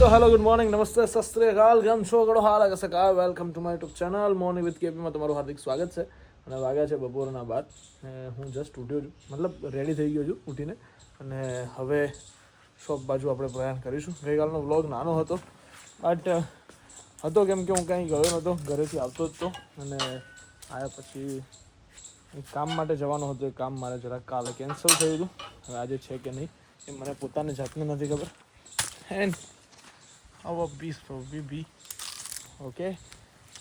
તો hello good morning નમસ્તે સસ્ત્રીકાલ ગમ છો ગળો હાલ આગળ સકા welcome to my YouTube channel morning with કેપીમાં તમારું હાર્દિક સ્વાગત છે. અને વાગ્યા છે બપોરના બાદ. હું જસ્ટ ઉઠ્યો છું. મતલબ રેડી થઈ ગયો છું ઉઠીને. અને હવે શોપ બાજુ આપણે પ્રયાણ કરીશું. ગઈકાલનો વ્લોગ નાનો હતો. બટ હતો કેમ કે હું કંઈ ગયો નહોતો. ઘરેથી આવતો જ તો. અને આવ્યા પછી કામ માટે જવાનું હતું. એ કામ મારે જરાક કાલે કેન્સલ થયું હતું. હવે આજે છે કે નહીં એ મને પોતાની જાતને નથી ખબર. एंड अब अब बीस तो भी भी ओके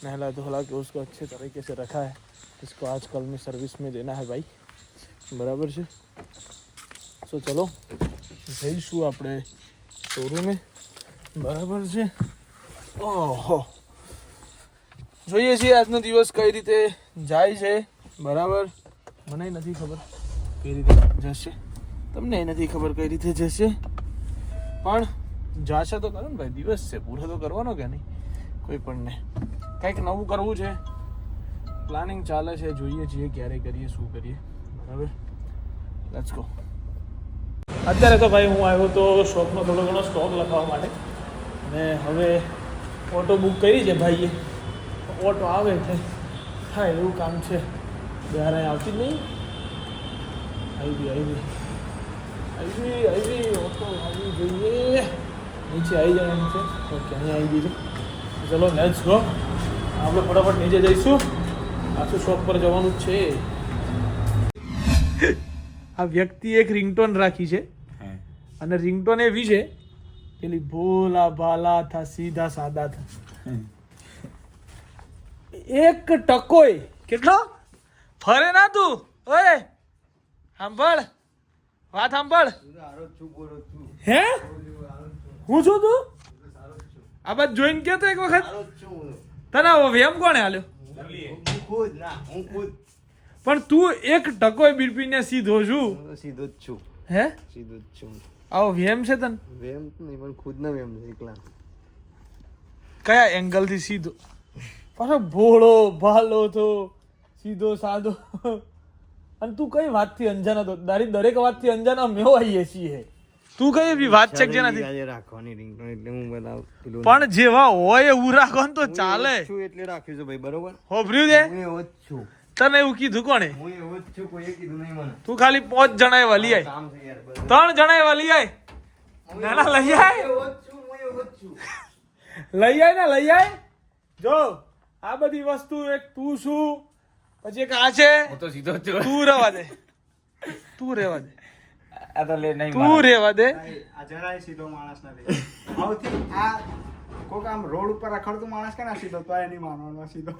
नहला धोला के उसको अच्छे तरीके से रखा है इसको आजकल में सर्विस में देना है भाई બરાબર છે સો ચલો જઈશું આપણે શોરૂમે બરાબર છે ઓહો જોઈએ છીએ આજનો દિવસ કઈ રીતે જાય છે બરાબર મને નથી ખબર કઈ રીતે જશે તમને નથી ખબર કઈ રીતે જશે પણ જાશે તો કરો ને ભાઈ? દિવસ છે. પૂરો તો કરવાનો કે નહીં? કોઈ પણ ને. કંઈક નવું કરવું છે. પ્લાનિંગ ચાલે છે. જોઈએ છીએ ક્યારે કરીએ, શું કરીએ. બરાબર? લેટ્સ ગો અત્યારે તો ભાઈ હું આવ્યો તો શોપનો થોડો ઘણો સ્ટોક લખાવવા માટે. અને હવે ઓટો બુક કરી છે ભાઈએ. ઓટો આવે એટલે થાય એવું કામ છે. અહીં આવતી જ નહીં. આવી ગઈ આવી ગઈ. આવી આવી ઓટો આવી જોઈએ. નીચે આવી જાય એમ છે. ઓકે અહીંયા આવી ગઈ છે. ચલો લેટ્સ ગો આપણે ફટાફટ નીચે જઈશું. આખું શોપ પર જવાનું છે. આ વ્યક્તિ એક રિંગટોન રાખી છે. અને રિંગટોન એવી છે પેલી ભોલા ભાલા થા સીધા સાદા થા. એક ટકોય કેટલો? ફરે ના તું. ઓય સાંભળ. વાત સાંભળ. હે? હું છું તું? આ બાદ જોઈન કે એક વખત? તને વેમ કોણે હાલ્યો પણ તું એક ટકોય બીરપીને સીધો છું. સીધો જ છું. હે? સીધો જ છું આવો વેમ છે તને? વેમ નહીં પણ ખુદ ના વેમ એકલા. કયા એંગલથી સીધો? પાછો ભોળો ભાલો તો સીધો સાદો. અને તું કઈ વાતથી અંજાન હતો? તારી દરેક વાતથી અંજાન અમે આવીએ છીએ. તું કઈ એવી વાત છે કે જેનાથી? આજે રાખવાની રિંગટોન એટલે હું બધા પણ જેવા હોય એવું રાખો ને તો ચાલે. છું એટલે રાખ્યું છે ભાઈ બરોબર? હોભર્યું છે? હું એવો જ છું. તને એવું કીધું કોણે? હું એવો જ છું કોઈએ કીધું નહીં મને. તું ખાલી પાંચ જણા એવા લઈ આય. ત્રણ જણા એવા લઈ આય ના, ના, લઈ આય. એવો જ છું હું એવો જ છું. લઈ આય ને લઈ આય. જો આ બધી વસ્તુ એક તું શું પછી એક આ છે. હું તો સીધો તું રહેવા દે. તું રહેવા દે. આ તો લે નહીં તું રેવા દે. આ જરાય સીધો માણસ નથી સૌથી આ કોક આમ રોડ ઉપર રખડતું માણસ કે ના સીધો તો એની માનવાનો સીધો.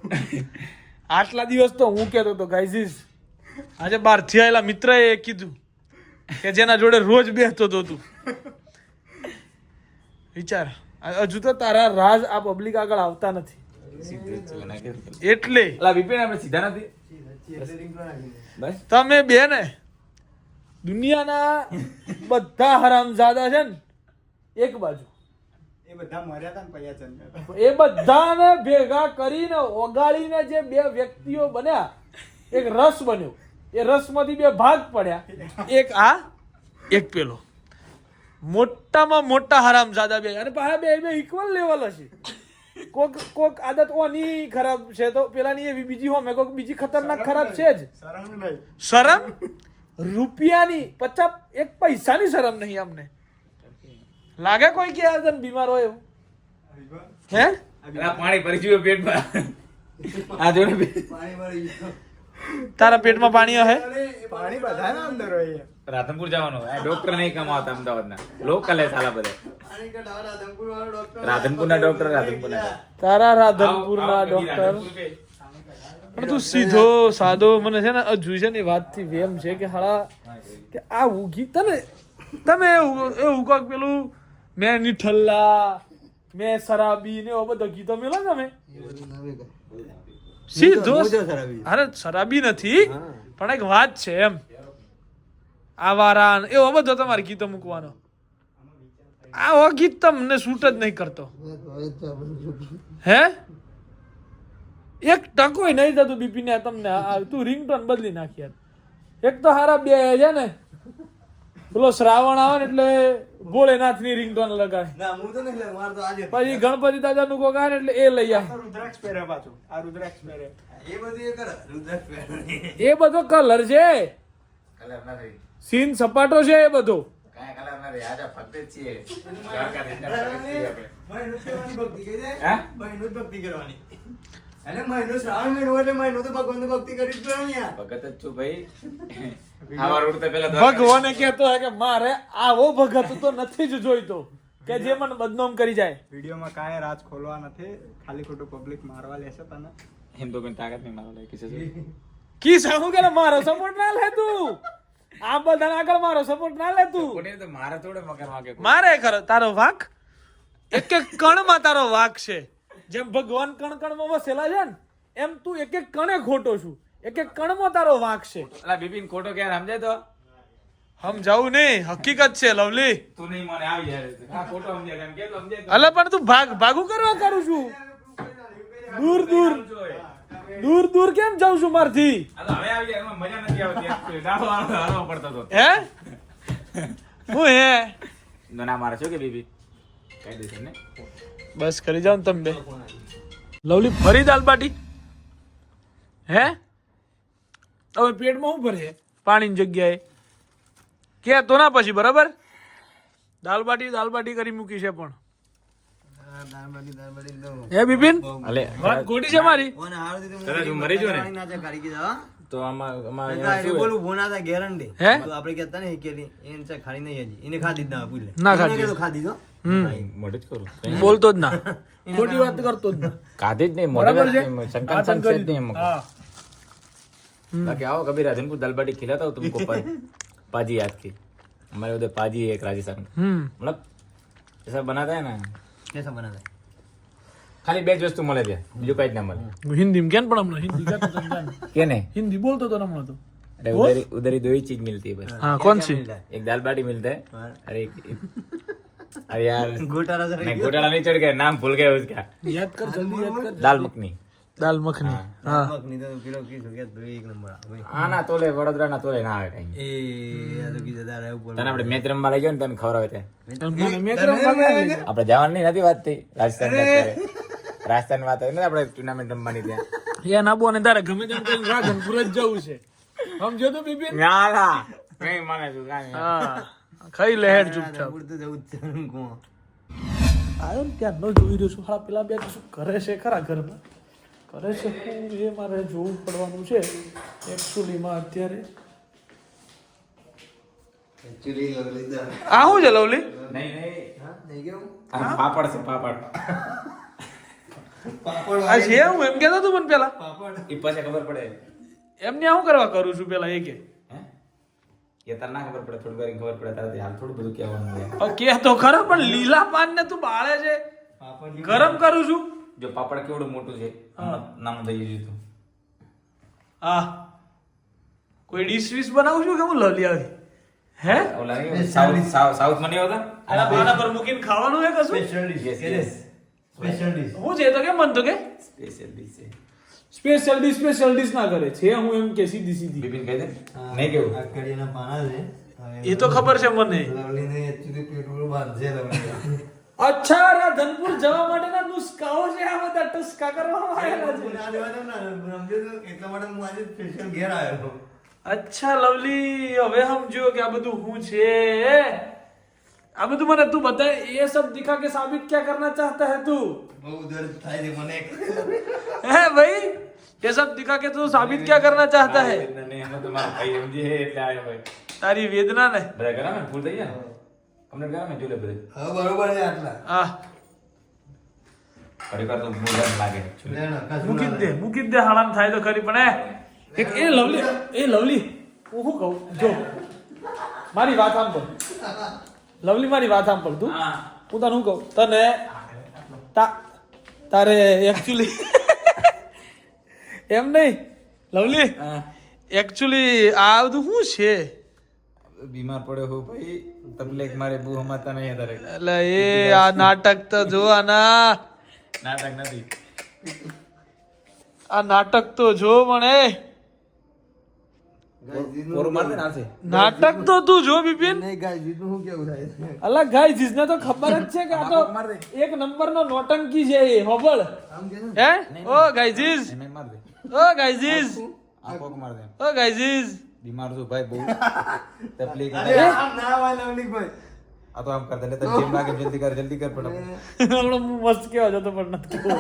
આટલા દિવસ તો હું કહેતો હતો ગાઈઝીસ આજે બહારથી આવેલા મિત્રએ કીધું કે જેના જોડે રોજ બેસતો હતો તું. વિચાર હજુ તો તારા રાજ આ પબ્લિક આગળ આવતા નથી. એટલે અલા વિપિન આપણે સીધા નથી? તમે બે ને દુનિયાના બધા હરામઝાદા છે ને એક બાજુ. એ બધા મર્યા હતા ને પૈયા એ બધાને ભેગા કરીને ઓગાળીને જે બે વ્યક્તિઓ બન્યા એક રસ બન્યો. એ રસમાંથી બે ભાગ પડ્યા. એક આ એક પેલો. મોટામાં મોટા હરામઝાદા બે. અને પાછા બે બે ઇક્વલ લેવલ હશે. કોક કોક આદત ઓની ખરાબ છે તો પેલાની એવી બીજી હોમે કોક બીજી ખતરનાક ખરાબ છે જ. શરમ? રૂપિયાની પચાસ એક પૈસાની શરમ નહીં અમને. લાગે કોઈ કે આ બીમાર હોય એવું? હે? પાણી ભરી ગયું પેટમાં. આ જો પાણી વાળી ગયું. તારા પેટમાં પાણી હે? પાણી બધા ના અંદર હોય રાધનપુર જવાનું હોય. ડોક્ટર નહીં કમાવતા અમદાવાદના. લોકલ હે સાલા બધા. રાધનપુર વાળો ડોક્ટર રાધનપુરના ડોક્ટર રાધનપુરના તારા રાધનપુરના ડોક્ટર પણ તું સીધો સાદો મને છે ને હજુ છે ને એ વાતથી વેમ છે કે હાળા કે આ ઉગી તને તમે એવું કોક પેલું મેં નિઠલ્લા મેં શરાબી ને એવો બધો ગીતો મેલો તમે એ. સીધો શરાબી. અરે શરાબી નથી પણ એક વાત છે એમ આવારા ને એવો બધો તમારે ગીતો મૂકવાનો આવો ગીત તમને સૂટ જ નહીં કરતો. હે એક ટકોય નહીં થતું બીપી ને તમને આ- તું રિંગટોન બદલી નાખી યાર. એક તો હારા બે છે ને પેલો શ્રાવણ આવે ને એટલે ભોળેનાથની રિંગટોન લગાય. ના હું તો નહીં લે માર તો આજે પછી ગણપતિ દાદાનું કોક આવે ને એટલે એ લઈ આવે રુદ્રાક્ષ પહેરે પાછું આ રુદ્રાક્ષ પહેરે. એ બધું એ કરે રુદ્રાક્ષ પહેરવાની. એ બધો કલર છે. સીન સપાટો છે એ બધો. ભક્તિ કરવાની. એટલે મહિનો શ્રાવણ મહિનો એટલે મહિનો તો ભગવાનની ભક્તિ કરી જ યાર. ભગત જ છું ભાઈ. આવા ઉડતા પેલા ભગવાને કહેતો હોય કે મારે આવો ભગત તો નથી જ જોઈતો. કે જે મને બદનામ કરી જાય. વિડીયોમાં કાંઈ રાજ ખોલવા નથી. ખાલી ખોટું પબ્લિક મારવા લેશે તને. એમ તો કોઈ તાકાત નહીં મારો લાયકી છે. કી સાહુ કે મારો સપોર્ટ ના લે તું. આ બધા આગળ મારો સપોર્ટ ના લે તું. કોને તો મારા થોડે મગર વાગે મારે ખરો તારો વાક? એક એક કણમાં તારો વાક છે. જેમ ભગવાન કણ કણમાં વસેલા છે ને એમ તું એક એક કણે ખોટો છું. એક એક કણમાં તારો વાક છે. અલા બિપિન ખોટો ક્યારે સમજાય તો? સમજાવું નહીં હકીકત છે લવલી. તું નહીં મને આવી જાય હા ખોટો સમજાય એમ કે તો સમજાય તો. અલે પણ તું ભાગ ભાગું કરવા કરું છું. દૂર દૂર. દૂર દૂર કેમ જાઉં છું મારથી? હવે આવી જાય એમાં મજા નથી આવતી. ડાળો પડતો હતો. હે? હું હે? ના મારે શું કે બીબી કઈ દેશે ને બસ કરી જાઓ ને તમે બે લવલી ફરી દાલ બાટી હે હવે પેટમાં શું ભરે પાણીની જગ્યાએ કે તો ના પછી બરાબર દાલ બાટી દાલ બાટી કરી મૂકી છે પણ. હે બિપિન અલે વાત ખોટી છે મારી મરી જો ને. ના તે કાઢી કીધા, હા? તો આમાં આમાં નહીંતર એમાં એને શું હોય? બોલું ભૂના હતા guarantee. હે? તો આપણે કહેતા ને હિકેલી, એને છે ખાડી નહીં હજી. એને ખાધી જ ના હોય, પૂછ લે. ના એને ખાધી. કીધું ખાધી તો. મોઢે જ કરું બોલતો જ ના ખોટી વાત કરતો જ ના કાધે જ નહીં મોઢે બરાબર છે શંકર આતંક સંત કરી- નહીં એમ હા बाकी आओ कभी राजनपुर दाल बाटी खिलाता हूँ तुमको पा, पाजी याद की हमारे उधर पाजी है एक राजस्थान का હમ मतलब ऐसा बनाता है ना कैसा बना था? ખાલી બે જ વસ્તુ મળે છે બીજું કઈ જ ના મળે હિન્દી કેમ પણ હમણાં હિન્દી કહેતો તો સમજાય ને. કે નહીં હિન્દી બોલતો તો ને હમણાં તો अरे उधर ही- उधर ही दो ही चीज मिलती है बस હા કોણ સી एक दाल बाटी मिलता है हाँ। अरे एक, अरे यार घोटाला जरा नहीं घोटाला नहीं चढ़ गया नाम भूल गया उसका યાદ કર જલ્દી યાદ કર दाल मखनी દાલ મખની હા મગની તો પેલો કીધું કે તો એક નંબર આ ભાઈ. હા ના તોલે વડોદરા ના તોલે ના આવે કઈ એ આ તો કીધું તારે ઉપર તને આપણે મેચ રમવા લઈ ગયો ને તને ખબર આવે ત્યાં મને મેં કર્યો મગાવી લીધો. આપણે જવાનું નહીં નથી વાત થઈ રાજસ્થાન વાત કરે. રાજસ્થાન વાત હોય ને આપણે ટુર્નામેન્ટ રમવાની ત્યાં. યા નાબુ અને તારે ગમે તેમ કરીને રાધનપુર જ જવું છે. સમજો તો બીબી ના ના. નહીં મને છું કાંઈ ખાઈ લે હેડ ચૂપચાપ. તો જવું જ. આવ્યો ને ત્યાં ન જોઈ રહ્યો છું. હાલા પેલા બે શું કરે છે ખરા ઘરમાં? કરે છે શું? એ મારે જોવું પડવાનું છે. એકચ્યુઅલીમાં અત્યારે. આ શું છે લવલી નહીં નહીં. હા? પાપડ છે પાપડ. આ છે હું એમ કેતો તું મને પેલા. પાપડ. એ પછી ખબર પડે. એમને શું કરવા કરું છું પેલા એ કે હે તાર ના ખબર પડે થોડી વાર ખબર પડે તારે હાલ થોડું બધું કહેવાનું છે કે તો ખરો પણ લીલા પાન ને તું બાળે છે. ગરમ કરું છું. જો પાપડ કેવડું મોટું છે નામ થઈ ગયું તું. હા. કોઈ ડીશ વીશ બનાવું છું કે હું લલી આવી? હે? ઓલા સાઉથ સાઉથ મને આવતા? આના પર મૂકીને ખાવાનું હે કશું? Special dish yes. Special dish હું છે તો કે મન તો કે? સ્પેશિયલ ડીશ છે. સ્પેશિયલ ડીશ સ્પેશિયલ ડીશ ના કરે. છે હું એમ કે સીધી સીધી. બિપિન કહી દે. નહીં કેવું? આ પાના છે. એ તો ખબર છે મને. લવલીને એક્ચ્યુઅલી પેટ્રોલ બાંધજે લવલી. અચ્છા રાધનપુર જવા માટેના નુસ્ખાઓ છે આ બધા ટસ્કા કરવામાં આવેલા છે. ના દેવાનો ને, એટલા માટે હું આજે સ્પેશિયલ ઘેર આવ્યો. અચ્છા લવલી હવે સમજ્યો કે આ બધું હું છે આ બધું મને તું બતા ये सब दिखा के साबित क्या करना चाहता है तू બહુ દર્દ થાય છે મને है भाई ये सब दिखा के तू साबित क्या करना चाहता है નહીં અમે તો મારા ભાઈ સમજી હે એટલે આવ્યો ભાઈ તારી વેદના ને બધા કરા ને ભૂલ થઈ જાય ને અમને કરા ને જોડે બધે હવે બરોબર છે આટલા આ ઘણી વાર તો બહુ ડર લાગે લે ને, કશું મૂકી જ ના દે મૂકી જ દે હાલામ થાય તો ખરી પણ એ એક એ લવલી એ લવલી હું શું કહું જો મારી વાત આમ પર લવલી મારી વાત આમ પડતું હું તને શું કહું? તને તારે એકચ્યુઅલી એમ નહીં. લવલી એકચ્યુઅલી આ બધું શું છે? બીમાર પડ્યો હું ભાઈ. તબલેક મારે બહુ હમાતા નહીં તારે. એટલે એ આ નાટક તો જો આના નાટક નથી. આ નાટક તો જો મને. નાટક તો તું જો બિપિન. નહીં ગાય કેવું થાય? ગાય જીસને તો ખબર જ છે કે આ તો એક નંબરનો નોટંકી છે એ હોબળ. ને? હે? ઓ ગાયજીસ એને ઓ ગાયજીસ આ ઓ ગાય દે બીમાર છું ભાઈ બહુ. તકલીફ અરે આમ ના હોય લવલીકભાઈ આ તો આમ કર દે તો જેમ લાગે જલ્દી કર જલ્દી કર ફટાફટ. હમણાં હું મસ્ત કેવા જતો પણ નથી કેવો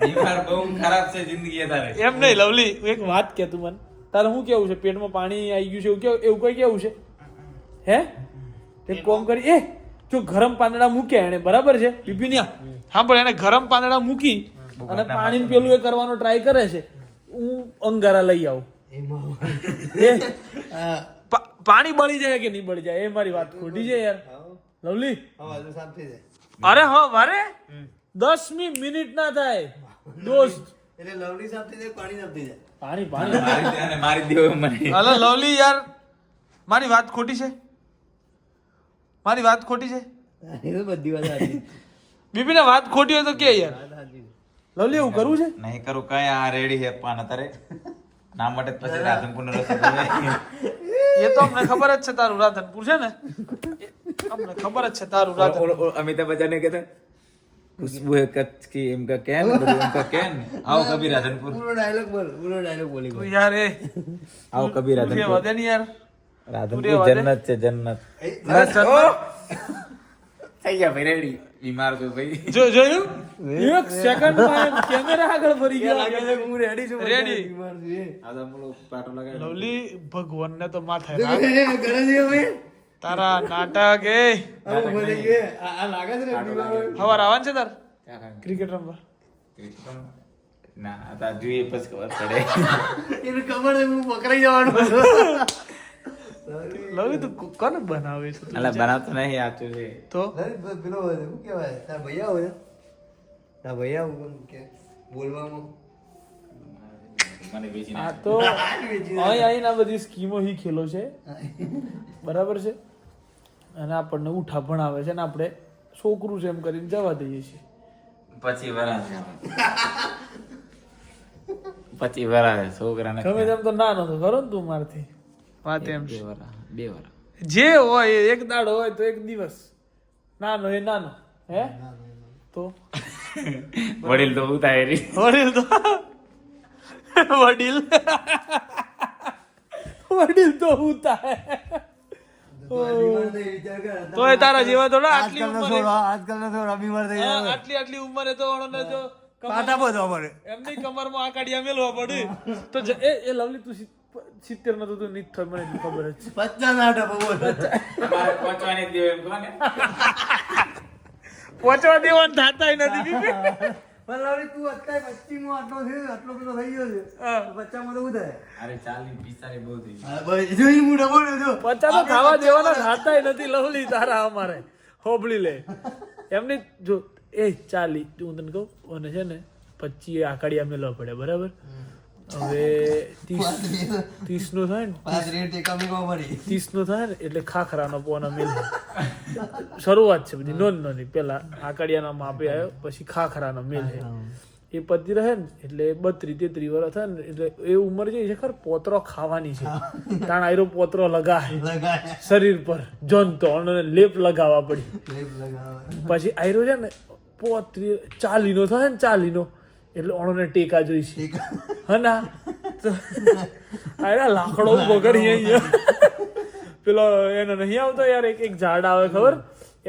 બીમાર બહુ ખરાબ છે જિંદગી એ તારે. એમ નહીં લવલી એક વાત કે તું મને. તારે શું કેવું છે? પેટમાં પાણી આવી ગયું છે એવું કેવું એવું કઈ કેવું છે? હે? તે કોમ કરી એ જો ગરમ પાંદડા મૂક્યા એને બરાબર છે? બિપિનિયા સાંભળ એને ગરમ પાંદડા મૂકી અને પાણી પેલું એ કરવાનો ટ્રાય કરે છે. હું અંગારા લઈ આવું. એ? પા- પાણી બળી જાય કે નહીં બળી જાય? એ મારી વાત ખોટી છે યાર. લવલી. હા તો સાફ થઈ જાય અરે હા મારે દસમી મિનિટ ના થાય. દોસ્ત. એટલે લવલી સાફ થઈ જાય પાણી સાફ થઈ જાય પાણી પાણી. મારી દે અને મારી દેવો મને. હલો લવલી યાર મારી વાત ખોટી છે? મારી વાત ખોટી છે? એ તો બધી વાત સાચી. બીબીને વાત ખોટી હોય તો કે યાર? લવલી એવું કરવું છે? નહીં કરું કઈ આ રેડી છે પાન અત્યારે. ના માટે જ પછી રાધનપુર નો. રસ્તો એ તો અમને ખબર જ છે તારું રાધનપુર છે ને? અમને ખબર જ છે તારું રાધનપુર. અમિતાભ બચ્ચન ને કહેતા ખુશ્બુ કચકી એમ કા કેન એમ કા કેન આવો કબીર રાધનપુર પૂરો ડાયલોગ બોલ પૂરો ડાયલોગ બોલી તું યાર એ આવો કબીર રાધનપુર વધે ને યાર રાધનપુર જન્નત છે જન્નત થઈ ગયા ભાઈ રેડી બીમાર તો ભાઈ જો જોયું એક સેકન્ડમાં કેમેરા આગળ ફરી ગયા લાગે છે હું રેડી છું રેડી બીમાર છે આ તો પાટો લગાવી લવલી ભગવાન ને તો માથે ઘરે જઈએ ભાઈ તારા નાટક એ. આ આ. હવાર આવવાનું છે તાર? ક્રિકેટ રમવા. ના તા જોઈએ પછી ખબર પડે. એને ખબર હું પકડાઈ જવાનું. લવી તું કોને બનાવે છે તું? અલા બનાવતો નહીં આચું છે. તો? પ- પેલો શું કહેવાય? તારા ભૈયા હોય? તારા ભૈયા હું કે? બોલવામાં? મને બેસી આ તો અહીં અહીં આ બધી સ્કીમો હી ખેલો છે. બરાબર છે? અને આપણને ઉઠા ભણાવે છે ને આપણે છોકરું છે એમ કરીને જવા દઈએ છીએ. પછી વરાવે પછી વરાવે છોકરાને ગમે તેમ તો નાનો તો ખરો ને તું મારથી? વાત એમ બે છે વરા બે વરા જે હોય એક દાડો હોય તો એક દિવસ. નાનો એ નાનો હે? તો? વડીલ તો ઉતાય રી વડીલ તો વડીલ. વડીલ તો થાય તો થઈ તારા જેવા થોડા આટલી ઉંમરે? આજકાલના છોકરા બીમાર થઈ હા, આટલી આટલી ઉંમરે તો ઓણને જો કમર- પાટા બધો અમારે. એમની કમરમાં આ કાઢિયા મેલવા પડે. તો એ એ લવલી તું સિત્તેર નો તો તું નીત થાય મને ખબર જ. છે પચાસ ના ટપા બોલ. પહોંચવાની દેવ એમ કોને? પહોંચવા દેવાનું થતા નથી બીબી. પણ તું અત્યારે પચીસમાં આટલો આટલો પેલો થઈ ગયો છે. માં તો શું અરે ચાલી પિસ્તાલી બહુ થઈ જોઈ હું ડબો જો પચાસ તો ખાવા દેવાના થાતાય નથી લવલી તારા અમારે. હોબળી લે. એમની જો એ ચાલી હું તને કહું અને છે ને પચી આકડિયા મેલવા પડે બરાબર? હવે ત્રીસ ત્રીસ નો થાય ને? ત્રીસ નો થાય ને એટલે ખાખરાનો પોનો મિલ. શરૂઆત છે બધી નોન નોની પેલા આકડિયાના માપે આવ્યો પછી ખાખરાનો મિલ છે. એ પતિ રહે ને એટલે બત્રી તેત્રી વર્ષ થાય ને એટલે એ ઉંમર જે છે ખર પોતરો ખાવાની છે. તાણ આયરો પોતરો લગાય લગાય શરીર પર જનતો અને લેપ લગાવવા પડી. પછી આયરો છે ને પોત્રી ચાલીનો થાય ને ચાલીનો. એટલે ઓણોને ટેકા જોઈશે. હના અરે લાકડો વગર અહીંયા. પેલો એનો નહીં આવતો યાર એક એક ઝાડ આવે ખબર?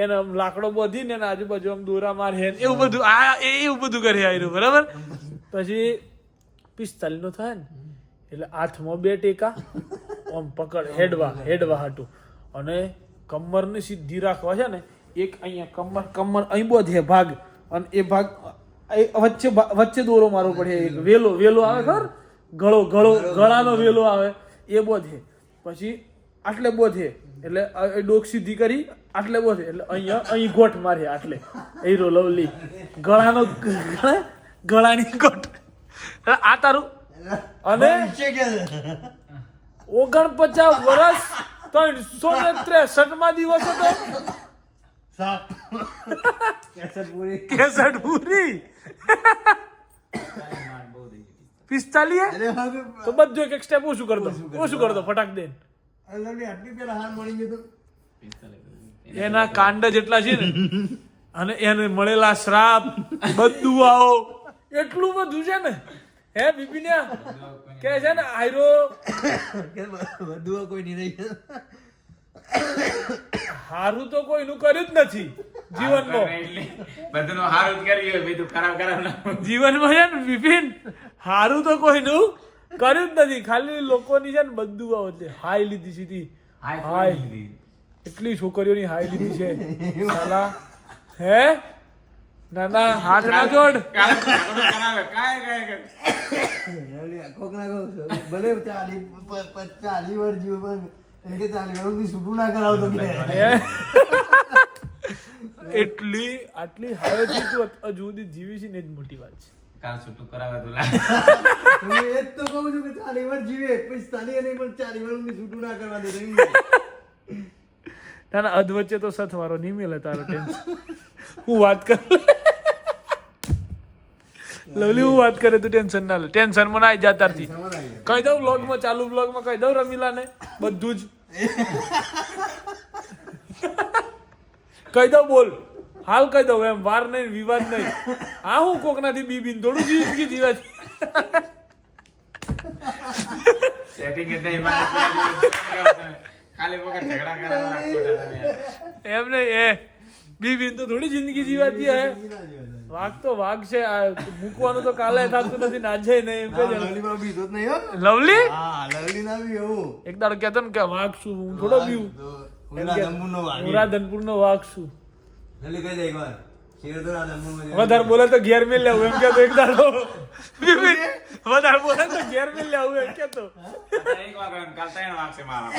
એને આમ લાકડો બોધી ને એના આજુબાજુ આમ દોરા માર ને એવું બધું. આ એ એવું બધું કરી આવ્યું બરાબર? પછી પિસ્તાલીસ નો થાય ને એટલે હાથમાં બે ટેકા આમ પકડ હેડવા હેડવા હાટું. અને કમરને સીધી રાખવા છે ને એક અહીંયા કમર કમર અહીં બોધે ભાગ અને એ ભાગ વચ્ચે વચ્ચે દોરો મારવો પડે. વેલો વેલો આવે ખબર? ગળો ગળો ગળાનો વેલો આવે. એ બોધે પછી આટલે બોધે એટલે ડોક સીધી કરી આટલે બોધે એટલે અહીંયા અહીં ગોઠ મારે આટલે. Hero lovely. ગળાનો ગળાની ગોઠ. આ તારું? અને ઓગણપચાસ વર્ષ ત્રણસો ને ત્રેસઠમાં દિવસ હતો. કેસર પૂરી. હવે તો બધું એક એક સ્ટેપ ઓછું કરતો ઓછું કરતો ફટાક દે એના. કાંડ જેટલા છે ને અને એને મળેલા શ્રાપ બધું આવો. એટલું બધું છે ને. હે બિપિન્યા કે છે ને આયરો? બધું કોઈ નહીં રહી હારું તો કોઈનું કર્યું જ નથી. જીવનમાં. બધું હારું જ કર્યું બીજું ખરાબ ખરાબ જીવનમાં છે ને વિપિન હારું તો કોઈનું કર્યું જ નથી. ખાલી લોકોની છે ને બધું આવો છે હાય લીધી સીધી. હાય. એટલી છોકરીઓની હાય લીધી છે. સાલા હે? ના ના હાથ ના જોડ. કોક ના ભલે ચાલી ચાલી વર્ષ જીવો એટલી આટલી હાયોથી તું હજુ સુધી જીવી છે ને જ મોટી વાત છે. કાલ છૂટું કરાવે તો લાગે. હું એ જ તો કહું છું કે ચાર વર્ષ જીવે પછી ચાલી અને પણ ચાલી વર્ષ સુધી છૂટું ના કરવા દે. ના ના અધ વચ્ચે તો સથવારો નહીં મળે તારો ટેન્શન હું વાત કર. લવલી હું વાત કરે તું ટેન્શન ના લે. ટેન્શનમાં ના જા તારથી આવી. કહી દઉં વ્લોગમાં ચાલુ વ્લોગમાં કહી દઉં રમીલા ને બધું જ. કહી દઉં બોલ. હાલ કહી દઉં એમ વાર નહીં વિવાદ નહીં. આ હું કોકનાથી બી બીન થોડું જિંદગી જીવે છે Setting જ નહીં મારે. ખાલી વખત ઝઘડા કરાવવા રાખો છો તમે. એમ નહીં એ. બી બીન તો થોડી જિંદગી જીવાતી હે. વાઘ તો વાઘ છે આ મૂકવાનું તો કાલે થતું નથી નાજે નહીં લવલી કે લવલીમાં જ નહીં હો. લવલી? હા, લવલી ના બી એવું. એક દાડો કહેતો ને કે વાઘ છું હું થોડો વાગી. મુરાદનપુર નો વાઘ છું. લવલી કહી દે દંભુમાં વધારે બોલે તો ઘેર મિલ લેવું એમ કેતો એક દાડો. વધારે બોલે તો ઘેર મિલ લેવું એમ કેતો એક વાગ્યો ને કાલ ત્રણ વાગશે મારા.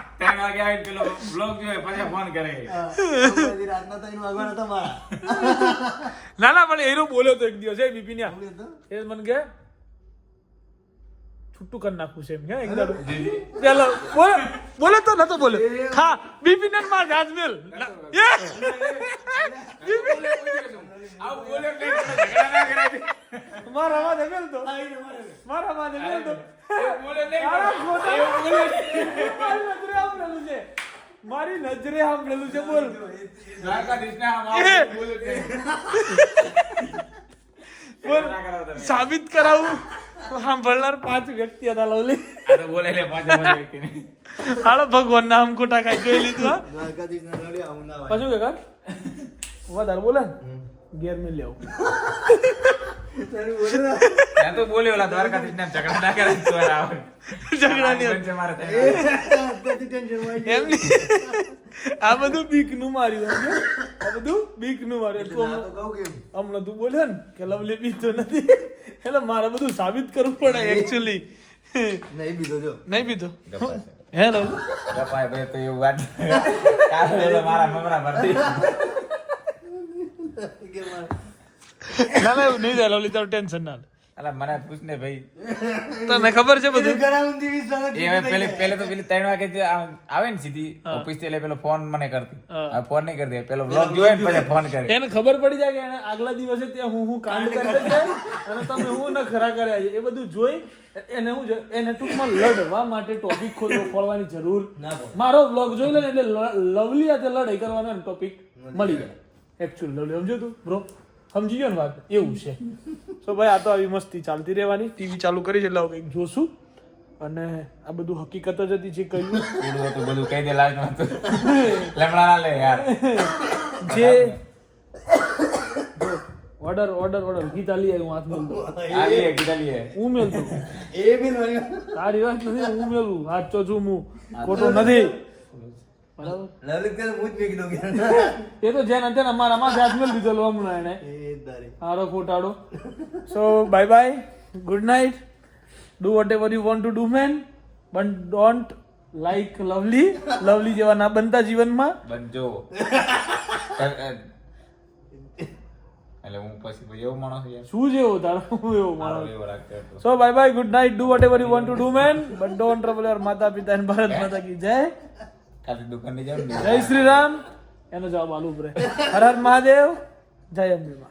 હે. વાગે આવીને પેલો પછી ફોન કરે હા, તો વાગવાના ના ના પણ એનો બોલ્યો તો એક દિવસ એ બિપિન્યા એવું એ મને કે છૂટું કરી નાખવું છે એમ કે એક દાડો પેલો બોલે બોલે તો નતો બોલે ખા બિપિન ને માર રાજમેલ એ આવું બોલ્યો એટલે ઝઘડા ના કરાય. મારા માથે મેલ તો મારા તો નહીં. ખોટા મારી નજરે સાંભળેલું છે મારી નજરે સાંભળેલું છે બોલ. આમ. બોલ ના સાબિત કરાવું. સાંભળનાર પાંચ વ્યક્તિ હતા લવલી હાલો ભગવાન નામ ખોટા કાંઈ જોઈ લીધું હા? ના. પછી શું કે કાં? વધારે બોલે. ને ઘેર મેં લેવું. ત્યાં તો બોલ્યો ઓલા દ્વારકાધીશના ઝઘડા ના કરાય તો આવે. ઝઘડા નહીં છે મારે. આ બધું બીકનું માર્યું આ બધું બીકનું માર્યું તું હમણાં- તો બોલ્યો ને કે લવલી પીતો નથી એટલે મારે બધું સાબિત કરવું પડે એકચ્યુઅલી નહીં બીજો જો. નહીં પીતો ગપ્પા છે. હે લવલી ગપ્પાએ ભાઈ તો એવું વાત મારા મમરા ભરતી. ના ના એવું નહીં થાય લોલી તારું ટેન્શન ના અલા મને પૂછ ને ભાઈ. તને ખબર છે બધું? એ હવે પેલે પેલે તો પેલી ત્રણ વાગે જે આમ આવે ને સીધી ઓફિસથી એટલે પેલો ફોન મને કરતી. હવે ફોન નહીં કરતી પેલો બ્લોગ જોયે ને પછી ફોન કરે. એને ખબર પડી જાય કે એને આગલા દિવસે ત્યાં હું હું કાંડ કરતો છે અને તમે હું ન ખરા કર્યા છે. એ બધું જોઈ એને હું એને ટૂંકમાં લડવા માટે ટોપિક ખોલવો ખોલવાની જરૂર ના મારો બ્લોગ જોઈ લે એટલે લવલી હાથે લડાઈ કરવાનો ટોપિક મળી જાય. એકચ્યુઅલ લવલી સમજો તું? બ્રો સમજી ગયો ને વાત? એવું છે. સો ભાઈ આ તો આવી મસ્તી ચાલતી રહેવાની. ટીવી ચાલુ કરી છે એટલે કંઈક જોશું. અને આ બધું હકીકત જ હતી જે કહ્યું હતું બધું કહી દે લાજ લેમડા ના લે યાર. જે ઓર્ડર ઓર્ડર ઓર્ડર ગીતા લઈ આવ્યું હાથ મેલ આ લે ઉમેલ લે હું મેલતો એ બી નહીં. તારી વાત નથી હું મેલું સાચો છું હું. ખોટું નથી. એ તો જેને તેને અમારા માં હાથ દીધેલો હમણાં એને. એ જ તારી. હારો ખોટાડો so bye bye good night do whatever you want to do man but don't like Lovely Lovely જેવા ના બનતા જીવનમાં. બનજો. એટલે હું પછી એવો માણસ શું જેવો તારો? હું એવો માણસ? રાખતો bye bye, good night. Do whatever you want to do, man. But don't માતા પિતા ભારત માતા કી. જય. કાલે દુકાને ને જય શ્રી રામ. એનો જવાબ આલુ ઉભરે હર હર મહાદેવ, જય અંબિમા